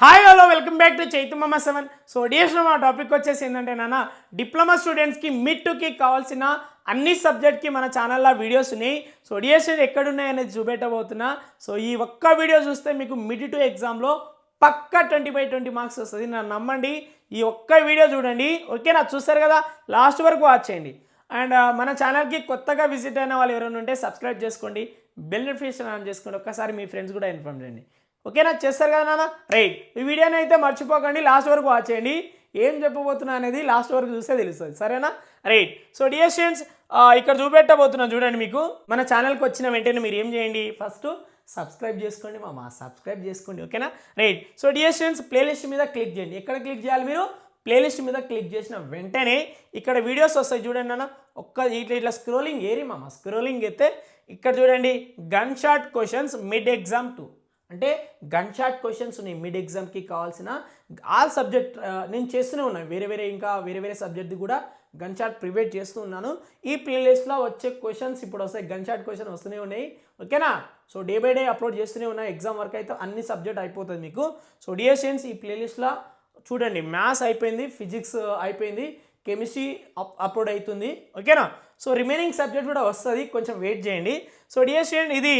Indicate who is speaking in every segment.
Speaker 1: Hi hello welcome back to Chaitamamma seven so DS మా topic వచ్చేసి ఏంటంటే నాన్న డిప్లొమా స్టూడెంట్స్కి మిడ్ టుకి కావాల్సిన అన్ని సబ్జెక్ట్కి మన ఛానల్లో వీడియోస్ ఉన్నాయి. సో డిఎస్ ఎక్కడున్నాయనేది చూపెట్టబోతున్నా. సో ఈ ఒక్క వీడియో చూస్తే మీకు మిడ్ టు ఎగ్జామ్లో పక్క ట్వంటీ బై ట్వంటీ మార్క్స్ వస్తుంది. నన్ను నమ్మండి ఈ ఒక్క వీడియో చూడండి. ఓకేనా చూస్తారు కదా లాస్ట్ వరకు వాచ్ చేయండి. అండ్ uh, మన ఛానల్కి కొత్తగా విజిట్ అయిన వాళ్ళు ఎవరైనా ఉంటే సబ్స్క్రైబ్ చేసుకోండి. బెల్ నోటిఫికేషన్ ఆన్ చేసుకోండి. ఒక్కసారి మీ ఫ్రెండ్స్ కూడా ఇన్ఫార్మ్ చేయండి. ఓకేనా? చేస్తారు కదా నాన్న? రైట్ ఈ వీడియోని అయితే మర్చిపోకండి లాస్ట్ వరకు వాచ్ చేయండి. ఏం చెప్పబోతున్నా అనేది లాస్ట్ వరకు చూస్తే తెలుస్తుంది. సరేనా? రైట్ సో డియర్ స్టూడెంట్స్ ఇక్కడ చూపెట్టబోతున్నా చూడండి మీకు. మన ఛానల్కి వచ్చిన వెంటనే మీరు ఏం చేయండి? ఫస్ట్ సబ్స్క్రైబ్ చేసుకోండి మా సబ్స్క్రైబ్ చేసుకోండి ఓకేనా? Right so dear students playlist మీద క్లిక్ చేయండి. ఎక్కడ క్లిక్ చేయాలి మీరు? ప్లేలిస్ట్ మీద క్లిక్ చేసిన వెంటనే ఇక్కడ వీడియోస్ వస్తాయి చూడండి అన్న ఒక్క ఇట్లా ఇట్లా స్క్రోలింగ్ ఏరి మామ స్క్రోలింగ్ అయితే ఇక్కడ చూడండి gun shot questions mid exam two అంటే గన్ షాట్ క్వశ్చన్స్ ఉన్నాయి. మిడ్ ఎగ్జామ్కి కావాల్సిన ఆల్ సబ్జెక్ట్ నేను చేస్తూనే ఉన్నాను. వేరే వేరే ఇంకా వేరే వేరే సబ్జెక్ట్ కూడా గన్ షాట్ ప్రిపేర్ చేస్తూ ఉన్నాను. ఈ ప్లేలిస్ట్లో వచ్చే క్వశ్చన్స్ ఇప్పుడు వస్తాయి. గన్ షాట్ క్వశ్చన్ వస్తూనే ఉన్నాయి. ఓకేనా so day by day upload చేస్తూనే ఉన్నాయి ఎగ్జామ్ వరకు అయితే అన్ని సబ్జెక్ట్ అయిపోతుంది మీకు. సో డిఎస్ఎన్స్ ఈ ప్లేలిస్ట్లో చూడండి. మ్యాథ్స్ అయిపోయింది ఫిజిక్స్ అయిపోయింది. కెమిస్ట్రీ అప్ అప్లోడ్ అవుతుంది. ఓకేనా? సో రిమైనింగ్ సబ్జెక్ట్ కూడా వస్తుంది. కొంచెం వెయిట్ చేయండి. సో డియర్ స్టూడెంట్ ఇది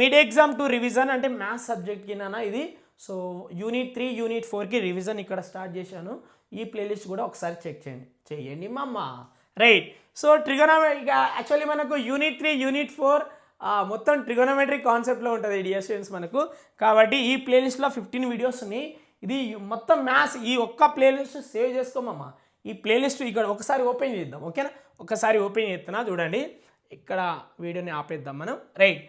Speaker 1: మిడ్ ఎగ్జామ్ టు రివిజన్ అంటే మ్యాథ్స్ సబ్జెక్ట్కి నాన్న ఇది? సో యూనిట్ త్రీ యూనిట్ ఫోర్కి రివిజన్ ఇక్కడ స్టార్ట్ చేశాను. ఈ ప్లేలిస్ట్ కూడా ఒకసారి చెక్ చేయండి. చేయండి మా అమ్మ రైట్ సో ట్రిగోనోమెట్రిక్ యాక్చువల్లీ మనకు యూనిట్ త్రీ యూనిట్ ఫోర్ మొత్తం ట్రిగోనోమెట్రిక్ కాన్సెప్ట్లో ఉంటుంది డియర్ స్టూడెంట్స్ మనకు. కాబట్టి ఈ ప్లేలిస్ట్లో ఫిఫ్టీన్ వీడియోస్ ఉన్నాయి. ఇది మొత్తం మ్యాథ్స్ ఈ ఒక్క ప్లేలిస్ట్ సేవ్ చేసుకోమమ్మా ఈ ప్లేలిస్ట్ ఇక్కడ ఒకసారి ఓపెన్ చేద్దాం ఓకేనా? ఒకసారి ఓపెన్ చేస్తున్నా చూడండి. ఇక్కడ వీడియోని ఆపేద్దాం మనం. రైట్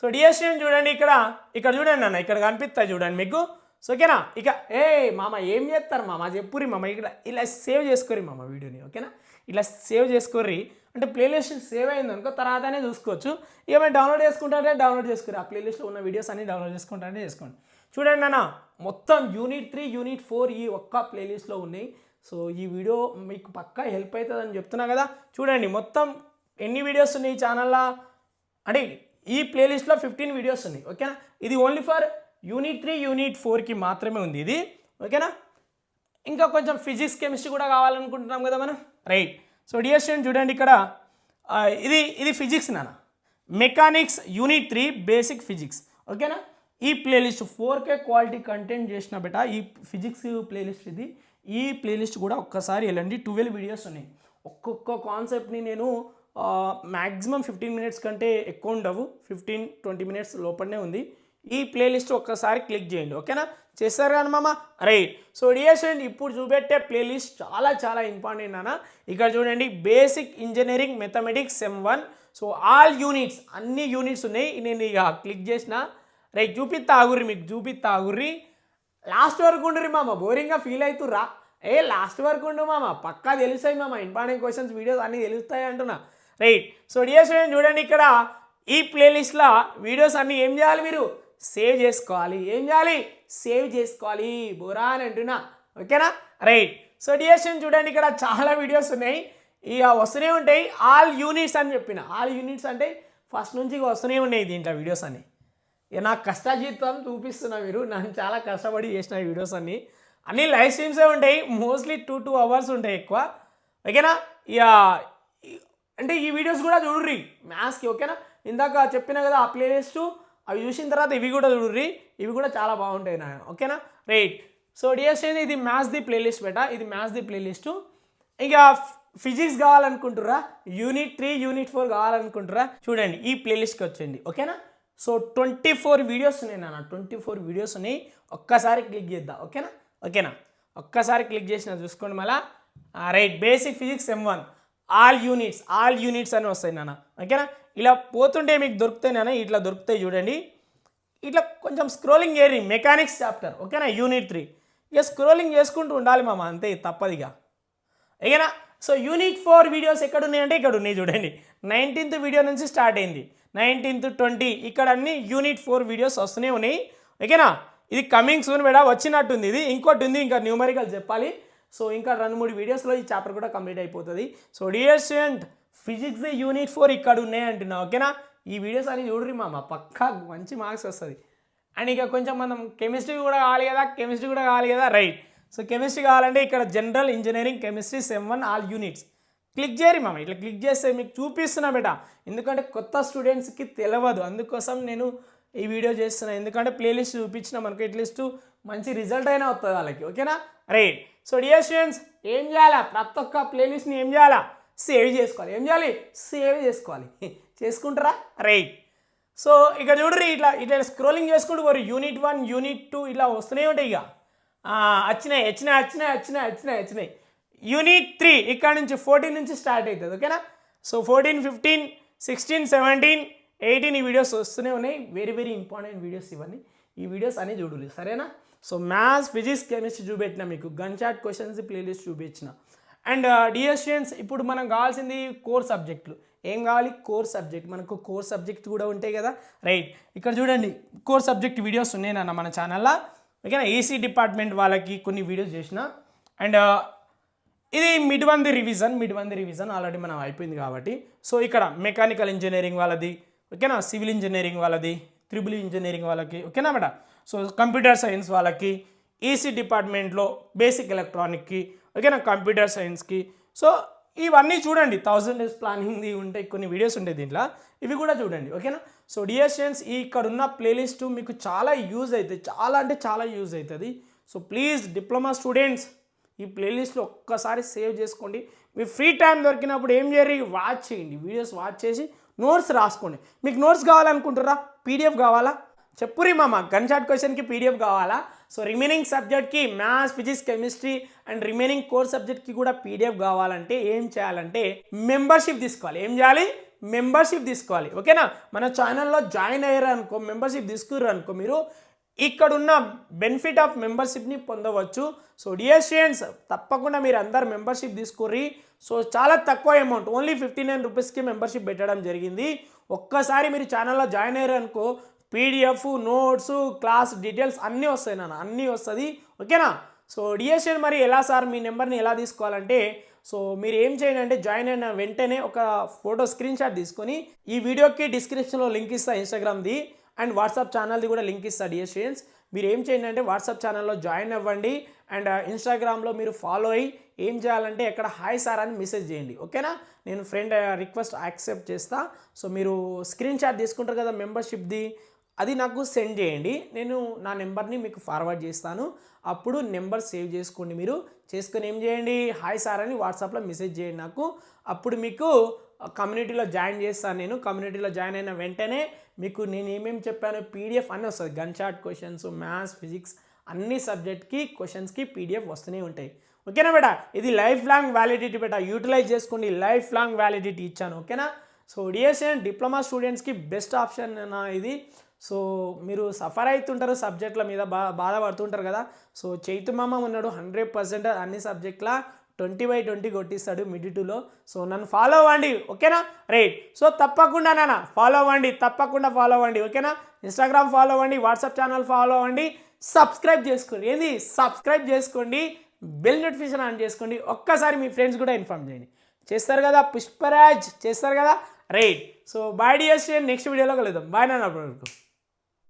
Speaker 1: సో డియర్ చూడండి ఇక్కడ. ఇక్కడ చూడండి అన్న ఇక్కడ కనిపిస్తాయి చూడండి మీకు. సో ఓకేనా? ఇక ఏ మామ ఏం చేస్తారు మామ? చెప్పురి మామ? ఇక్కడ ఇలా సేవ్ చేసుకోరి మామ వీడియోని ఓకేనా? ఇలా సేవ్ చేసుకోర్రి. అంటే ప్లేలిస్ట్ సేవ్ అయింది అనుకో తర్వాతనే చూసుకోవచ్చు. ఇక మేము డౌన్లోడ్ చేసుకుంటారంటే డౌన్లోడ్ చేసుకోరు ఆ ప్లేలిస్ట్లో ఉన్న వీడియోస్ అన్ని డౌన్లోడ్ చేసుకుంటారంటే చేసుకోండి. చూడండి అన్న మొత్తం యూనిట్ త్రీ యూనిట్ ఫోర్ ఈ ఒక్క ప్లేలిస్ట్లో ఉన్నాయి. సో ఈ వీడియో మీకు పక్కా హెల్ప్ అవుతుందని చెప్తున్నా కదా. చూడండి మొత్తం ఎన్ని వీడియోస్ ఉన్నాయి ఈ ఛానల్లో అంటే ఈ ప్లేలిస్ట్లో ఫిఫ్టీన్ వీడియోస్ ఉన్నాయి ఓకేనా ఇది only for unit three unit ఫోర్కి మాత్రమే ఉంది ఇది ఓకేనా ఇంకా కొంచెం ఫిజిక్స్ కెమిస్ట్రీ కూడా కావాలనుకుంటున్నాం కదా మనం? రైట్ సో డియర్ స్టూడెంట్ చూడండి ఇక్కడ ఇది ఇది ఫిజిక్స్ నాన్న. Mechanics unit three basic physics ఓకేనా ఈ playlist four K quality content చేసిన బెట ఈ ఫిజిక్స్ ప్లేలిస్ట్ ఇది. ఈ ప్లేలిస్ట్ కూడా ఒక్కసారి వెళ్ళండి. ట్వెల్వ్ వీడియోస్ ఉన్నాయి. ఒక్కొక్క కాన్సెప్ట్ని నేను మ్యాక్సిమం ఫిఫ్టీన్ మినిట్స్ కంటే ఎక్కువ ఉండవు. ఫిఫ్టీన్ ట్వంటీ మినిట్స్ లోపలనే ఉంది. ఈ ప్లేలిస్ట్ ఒక్కసారి క్లిక్ చేయండి. ఓకేనా? చేస్తారు కానీ మామ రైట్ సో డియర్ స్టూడెంట్ ఇప్పుడు చూపెట్టే ప్లేలిస్ట్ చాలా చాలా ఇంపార్టెంట్ అన్న ఇక్కడ చూడండి. Basic engineering mathematics sem one so all units అన్ని యూనిట్స్ ఉన్నాయి. నేను ఇక క్లిక్ చేసిన. రైట్ చూపిత్తా ఆగుర్రి మీకు. చూపిత్తా ఆగుర్రి. లాస్ట్ వరకు ఉండ్రి మామ బోరింగ్గా ఫీల్ అవుతుర్రా ఏ లాస్ట్ వరకు ఉండు మామ పక్కా తెలుస్తాయి మామ ఇంపార్టెంట్ క్వశ్చన్స్ వీడియోస్ అన్నీ తెలుస్తాయి అంటున్నా. రైట్ సో డియర్ స్టూడెంట్ చూడండి ఇక్కడ ఈ ప్లేలిస్ట్లో వీడియోస్ అన్నీ ఏం చేయాలి మీరు? సేవ్ చేసుకోవాలి. ఏం చేయాలి? సేవ్ చేసుకోవాలి. బోరా అని అంటున్నా. ఓకేనా? రైట్ సో డియర్ స్టూడెంట్ చూడండి ఇక్కడ చాలా వీడియోస్ ఉన్నాయి. ఇక వస్తూనే ఉంటాయి. ఆల్ యూనిట్స్ అని చెప్పిన. ఆల్ యూనిట్స్ అంటే ఫస్ట్ నుంచి వస్తూనే ఉన్నాయి దీంట్లో వీడియోస్ అన్నీ. నా కష్టజీవితం చూపిస్తున్నా మీరు. నన్ను చాలా కష్టపడి చేసిన ఈ వీడియోస్ అన్నీ. అన్నీ లైవ్ స్ట్రీమ్సే ఉంటాయి. మోస్ట్లీ టూ టూ అవర్స్ ఉంటాయి ఎక్కువ. ఓకేనా? ఇక అంటే ఈ వీడియోస్ కూడా చూడుర్రి. మ్యాథ్స్కి ఓకేనా? ఇందాక చెప్పిన కదా ఆ ప్లేలిస్ట్ అవి చూసిన తర్వాత ఇవి కూడా చూడుర్రి. ఇవి కూడా చాలా బాగుంటాయి నా ఓకేనా? రైట్ సో డిఎస్ ఇది మ్యాథ్స్ ది ప్లేలిస్ట్ బేట? ఇది మ్యాథ్స్ ది ప్లేలిస్టు ఇక ఫిజిక్స్ కావాలనుకుంటురా యూనిట్ త్రీ యూనిట్ ఫోర్ కావాలనుకుంటురా చూడండి ఈ ప్లేలిస్ట్కి వచ్చేయండి ఓకేనా? సో ట్వంటీ ఫోర్ వీడియోస్ ఉన్నాయి నాన్న. ట్వంటీ ఫోర్ వీడియోస్ ఉన్నాయి. ఒక్కసారి క్లిక్ చేద్దాం. ఓకేనా? ఓకేనా? ఒక్కసారి క్లిక్ చేసిన చూసుకోండి మళ్ళా. Right basic physics M one all units all units అని వస్తాయి నాన్న. ఓకేనా? ఇలా పోతుంటే మీకు దొరుకుతాయి నాన్న. ఇట్లా దొరుకుతాయి చూడండి. ఇట్లా కొంచెం స్క్రోలింగ్ ఏరి. మెకానిక్స్ చాప్టర్ ఓకేనా? యూనిట్ త్రీ ఇక స్క్రోలింగ్ చేసుకుంటూ ఉండాలి మామ. అంతే తప్పదిగా ఓకేనా? సో యూనిట్ ఫోర్ వీడియోస్ ఎక్కడ ఉన్నాయంటే ఇక్కడ ఉన్నాయి చూడండి. నైన్టీన్త్ వీడియో నుంచి స్టార్ట్ అయింది. నైన్టీన్త్ ట్వంటీ ఇక్కడ అన్ని యూనిట్ ఫోర్ వీడియోస్ వస్తూనే ఉన్నాయి. ఓకేనా? ఇది కమింగ్ సూన్ వచ్చినట్టు వచ్చినట్టుంది ఇది. ఇంకోటి ఉంది ఇంకా న్యూమరికల్ చెప్పాలి. సో ఇంకా రెండు మూడు వీడియోస్లో ఈ చాప్టర్ కూడా కంప్లీట్ అయిపోతుంది. So dear student physics unit four ఇక్కడ ఉన్నాయి అంటున్నా ఓకేనా? ఈ వీడియోస్ అని చూడరి మామ పక్కా మంచి మార్క్స్ వస్తుంది. అండ్ ఇక కొంచెం మనం కెమిస్ట్రీ కూడా కావాలి కదా కెమిస్ట్రీ కూడా కావాలి కదా రైట్ సో కెమిస్ట్రీ కావాలంటే ఇక్కడ general engineering chemistry sem one all units. Click చేయరు మామ ఇట్లా క్లిక్ చేస్తే మీకు చూపిస్తున్నా బేట. ఎందుకంటే కొత్త స్టూడెంట్స్కి తెలియదు అందుకోసం నేను ఈ వీడియో చేస్తున్నా. ఎందుకంటే ప్లేలిస్ట్ చూపించిన మనకు అట్లీస్ట్ మంచి రిజల్ట్ అయినా వస్తుంది వాళ్ళకి. ఓకేనా రైట్ సో డియర్ స్టూడెంట్స్ ఏం చేయాలా? ప్రతి ఒక్క ప్లేలిస్ట్ని ఏం చేయాలా? సేవ్ చేసుకోవాలి. ఏం చేయాలి? సేవ్ చేసుకోవాలి. చేసుకుంటారా? రైట్ సో ఇక చూడరు ఇట్లా ఇట్లా స్క్రోలింగ్ చేసుకుంటూ పోరు. యూనిట్ వన్ యూనిట్ టూ ఇట్లా వస్తూనే ఉంటాయి ఇక. వచ్చినాయి వచ్చినాయి వచ్చినాయి వచ్చినాయి వచ్చినాయి వచ్చినాయి. యూనిట్ త్రీ ఇక్కడ నుంచి ఫోర్టీన్ నుంచి స్టార్ట్ అవుతుంది ఓకేనా so fourteen fifteen sixteen seventeen eighteen ఈ వీడియోస్ వస్తూనే ఉన్నాయి. వెరీ వెరీ ఇంపార్టెంట్ వీడియోస్ ఇవన్నీ. ఈ వీడియోస్ అన్నీ చూడాలి సరేనా? సో మ్యాథ్స్ ఫిజిక్స్ కెమిస్ట్రీ చూపెట్టిన మీకు. గన్ చాట్ క్వశ్చన్స్ ప్లేలిస్ట్ చూపించిన అండ్ డియర్ స్టూడెంట్స్ ఇప్పుడు మనం కావాల్సింది కోర్ సబ్జెక్టులు ఏం కావాలి? కోర్ సబ్జెక్ట్ మనకు కోర్ సబ్జెక్ట్ కూడా ఉంటాయి కదా? రైట్ ఇక్కడ చూడండి కోర్ సబ్జెక్ట్ వీడియోస్ ఉన్నాయి నాన్న మన ఛానల్లో ఓకేనా? ఏసీ డిపార్ట్మెంట్ వాళ్ళకి కొన్ని వీడియోస్ చేసిన. అండ్ uh, ఇది మిడ్ వన్ ది రివిజన్ మిడ్ వన్ ది రివిజన్ ఆల్రెడీ మనం అయిపోయింది కాబట్టి. సో ఇక్కడ మెకానికల్ ఇంజనీరింగ్ వాళ్ళది ఓకేనా? సివిల్ ఇంజనీరింగ్ వాళ్ళది త్రిబుల్ ఇంజనీరింగ్ వాళ్ళకి ఓకేనా మేడం? సో కంప్యూటర్ సైన్స్ వాళ్ళకి ఈసీ డిపార్ట్మెంట్లో బేసిక్ ఎలక్ట్రానిక్కి ఓకేనా? కంప్యూటర్ సైన్స్కి. సో ఇవన్నీ చూడండి. థౌజండ్ డేస్ ప్లానింగ్ది ఉంటాయి కొన్ని వీడియోస్ ఉంటాయి దీంట్లో. ఇవి కూడా చూడండి ఓకేనా? సో డియర్ స్టూడెంట్స్ ఈ ఇక్కడ ఉన్న ప్లేలిస్ట్ మీకు చాలా యూజ్ అవుతుంది చాలా అంటే చాలా యూజ్ అవుతుంది సో ప్లీజ్ డిప్లొమా స్టూడెంట్స్ ఈ ప్లేలిస్ట్లో ఒక్కసారి సేవ్ చేసుకోండి. మీ ఫ్రీ టైం దొరికినప్పుడు ఏం చేయరు వాచ్ చేయండి. వీడియోస్ వాచ్ చేసి నోట్స్ రాసుకోండి. మీకు నోట్స్ కావాలనుకుంటారా పీడిఎఫ్ కావాలా? చెప్పురి మామ గన్ షాట్ క్వశ్చన్కి పీడిఎఫ్ కావాలా? సో రిమైనింగ్ సబ్జెక్ట్కి maths physics chemistry and remaining core సబ్జెక్ట్కి కూడా పీడిఎఫ్ కావాలంటే ఏం చేయాలంటే మెంబర్షిప్ తీసుకోవాలి. ఏం చేయాలి? మెంబర్షిప్ తీసుకోవాలి. ఓకేనా? మన ఛానల్లో జాయిన్ అయ్యారు అనుకో మెంబర్షిప్ తీసుకుర్రు అనుకో మీరు ఇక్కడున్న బెనిఫిట్ ఆఫ్ మెంబర్షిప్ని పొందవచ్చు. సో డియర్ స్టూడెంట్స్ తప్పకుండా మీరు అందరు మెంబర్షిప్ తీసుకుర్రి. సో చాలా తక్కువ అమౌంట్ ఓన్లీ ఫిఫ్టీ నైన్ రూపీస్కి మెంబర్షిప్ పెట్టడం జరిగింది. ఒక్కసారి మీరు ఛానల్లో జాయిన్ అయ్యారు అనుకో పీడిఎఫ్ నోట్స్ క్లాస్ డీటెయిల్స్ అన్నీ వస్తాయి నాన్న అన్నీ వస్తుంది. ఓకేనా? సో డిఎస్ఎన్ మరి ఎలా సార్ మీ నెంబర్ని ఎలా తీసుకోవాలంటే సో మీరు ఏం చేయండి అంటే జాయిన్ అయిన వెంటనే ఒక ఫోటో స్క్రీన్ షాట్ తీసుకొని ఈ వీడియోకి డిస్క్రిప్షన్లో లింక్ ఇస్తా ఇన్స్టాగ్రామ్ది అండ్ వాట్సాప్ ఛానల్ది కూడా లింక్ ఇస్తా డియర్ స్టూడెంట్స్. మీరు ఏం చేయండి అంటే వాట్సాప్ ఛానల్లో జాయిన్ అవ్వండి అండ్ ఇన్స్టాగ్రామ్లో మీరు ఫాలో అయ్యి ఏం చేయాలంటే ఎక్కడ హాయ్ సార్ అని మెసేజ్ చేయండి ఓకేనా? నేను ఫ్రెండ్ రిక్వెస్ట్ యాక్సెప్ట్ చేస్తా. సో మీరు స్క్రీన్ షాట్ తీసుకుంటారు కదా మెంబర్షిప్ది అది నాకు సెండ్ చేయండి. నేను నా నెంబర్ని మీకు ఫార్వర్డ్ చేస్తాను. అప్పుడు నెంబర్ సేవ్ చేసుకోండి మీరు. చేసుకొని ఏం చేయండి? హాయ్ సార్ అని వాట్సాప్లో మెసేజ్ చేయండి నాకు. అప్పుడు మీకు కమ్యూనిటీలో జాయిన్ చేస్తాను నేను. కమ్యూనిటీలో జాయిన్ అయిన వెంటనే మీకు నేను ఏమేమి చెప్పాను పీడిఎఫ్ అన్నీ వస్తుంది gun shot questions maths physics అన్ని సబ్జెక్ట్కి క్వశ్చన్స్కి పీడిఎఫ్ వస్తూనే ఉంటాయి. ఓకేనా బేట? ఇది లైఫ్ లాంగ్ వ్యాలిడిటీ బేటా. యూటిలైజ్ చేసుకోండి. లైఫ్ లాంగ్ వ్యాలిడిటీ ఇచ్చాను. ఓకేనా? సో డిఎస్ఎన్ డిప్లొమా స్టూడెంట్స్కి బెస్ట్ ఆప్షన్ నా ఇది. సో మీరు సఫర్ అవుతుంటారు సబ్జెక్టుల మీద బా బాధపడుతుంటారు కదా. సో చైతుమామ ఉన్నాడు హండ్రెడ్ పర్సెంట్ అన్ని సబ్జెక్టుల ట్వంటీ బై ట్వంటీ కొట్టిస్తాడు మిడ్ టూలో. సో నన్ను ఫాలో అవ్వండి ఓకేనా? రైట్ సో తప్పకుండా నాన్న ఫాలో అవ్వండి తప్పకుండా ఫాలో అవ్వండి ఓకేనా? ఇన్స్టాగ్రామ్ ఫాలో అవ్వండి వాట్సాప్ ఛానల్ ఫాలో అవ్వండి సబ్స్క్రైబ్ చేసుకోండి. ఏంది? సబ్స్క్రైబ్ చేసుకోండి బెల్ నోటిఫికేషన్ ఆన్ చేసుకోండి ఒక్కసారి మీ ఫ్రెండ్స్ కూడా ఇన్ఫామ్ చేయండి. చేస్తారు కదా పుష్పరాజ్ చేస్తారు కదా? Right so bye dear next వీడియోలో కలుద్దాం. బాయ్ నాన్న అప్పటివరకు